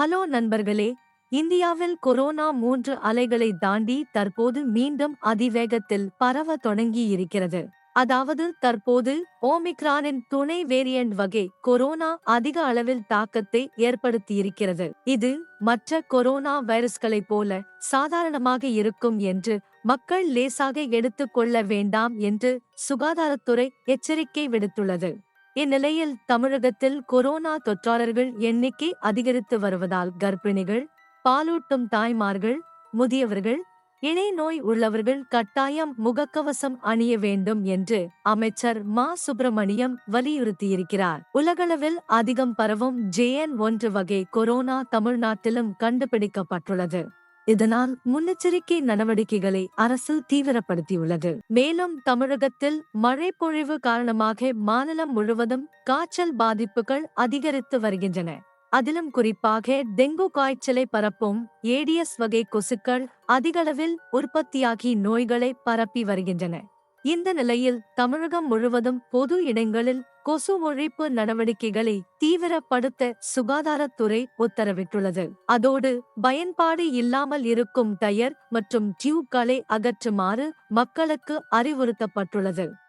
Hello நண்பர்களே இந்தியாவில் corona மூன்று அலைகளை தாண்டி தற்போது மீண்டும் அதிவேகத்தில் பரவ தொடங்கி இருக்கிறது அதாவது தற்போது ஓமிக்ரானின் துணை வேரியண்ட் வகை கொரோனா அதிக அளவில் தாக்கத்தை ஏற்படுத்தியிருக்கிறது. இது மற்ற கொரோனா வைரஸ்களைப் போல சாதாரணமாக இருக்கும் என்று மக்கள் லேசாக எடுத்துக் கொள்ள வேண்டாம் என்று சுகாதாரத்துறை எச்சரிக்கை விடுத்துள்ளது. இந்நிலையில் தமிழகத்தில் கொரோனா தொற்றாளர்கள் எண்ணிக்கை அதிகரித்து வருவதால் கர்ப்பிணிகள் பாலூட்டும் தாய்மார்கள் முதியவர்கள் இணை நோய் உள்ளவர்கள் கட்டாயம் முகக்கவசம் அணிய வேண்டும் என்று அமைச்சர் மா. சுப்பிரமணியம் வலியுறுத்தியிருக்கிறார். உலகளவில் அதிகம் பரவும் ஜேஎன் ஒன்று வகை கொரோனா தமிழ்நாட்டிலும் கண்டுபிடிக்கப்பட்டுள்ளது. இதனால் முன்னெச்சரிக்கை நடவடிக்கைகளை அரசு தீவிரப்படுத்தியுள்ளது. மேலும் தமிழகத்தில் மழை பொழிவு காரணமாக மாநிலம் முழுவதும் காய்ச்சல் பாதிப்புகள் அதிகரித்து வருகின்றன. அதிலும் குறிப்பாக டெங்கு காய்ச்சலை பரப்பும் ஏடிஎஸ் வகை கொசுக்கள் அதிகளவில் உற்பத்தியாகி நோய்களை பரப்பி வருகின்றன. இந்த நிலையில் தமிழகம் முழுவதும் பொது இடங்களில் கொசு ஒழிப்பு நடவடிக்கைகளை தீவிரப்படுத்த சுகாதாரத்துறை உத்தரவிட்டுள்ளது. அதோடு பயன்பாடு இல்லாமல் இருக்கும் டயர் மற்றும் டியூப்களை அகற்றுமாறு மக்களுக்கு அறிவுறுத்தப்பட்டுள்ளது.